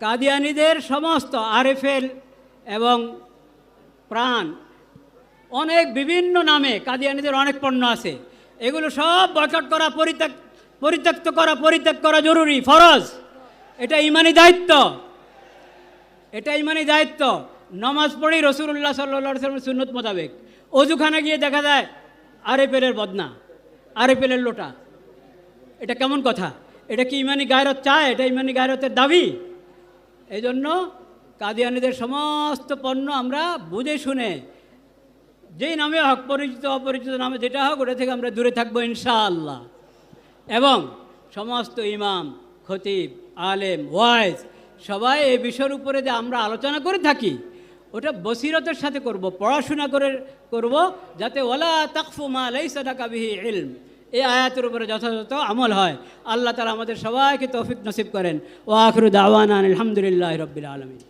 কাদিয়ানিদের সমস্ত আরএফএল এবং প্রাণ, অনেক বিভিন্ন নামে কাদিয়ানিদের অনেক পণ্য আছে। এগুলো সব বয়কট করা পরিত্যাগ পরিত্যক্ত করা পরিত্যাগ করা জরুরি। ফরজ। এটা ইমানি দায়িত্ব। এটা ইমানি দায়িত্ব। নমাজ পড়ি রসুল্লাহ সাল্লা সাল্লামের সুন্নত মোতাবেক। অজুখানে গিয়ে দেখা যায় আরেপেলের বদনা আরেপেলের লোটা। এটা কেমন কথা? এটা কি ইমানি গায়রত চায়? এটা ইমানি গায়রতের দাবি? এই জন্য কাদিয়ানিদের সমস্ত পণ্য আমরা বুঝে শুনে, যেই নামে হক পরিচিত, অপরিচিত নামে যেটা হোক, ওটা থেকে আমরা দূরে থাকব ইনশাআল্লাহ। এবং সমস্ত ইমাম, খতিব, আলেম, ওয়াইজ সবাই এই বিষয়ের উপরে যে আমরা আলোচনা করে থাকি, ওটা বসিরতের সাথে করব, পড়াশোনা করে করব, যাতে ওলা তাকফু মা লাইসা ডাকা বিহি ইলম। এই আয়াতের উপরে যথাযথ আমল হয়। আল্লাহ তালা আমাদের সবাইকে তৌফিক নসিব করেন। ও আখরু দাওয়ান আলহামদুলিল্লাহ রবিল আলমী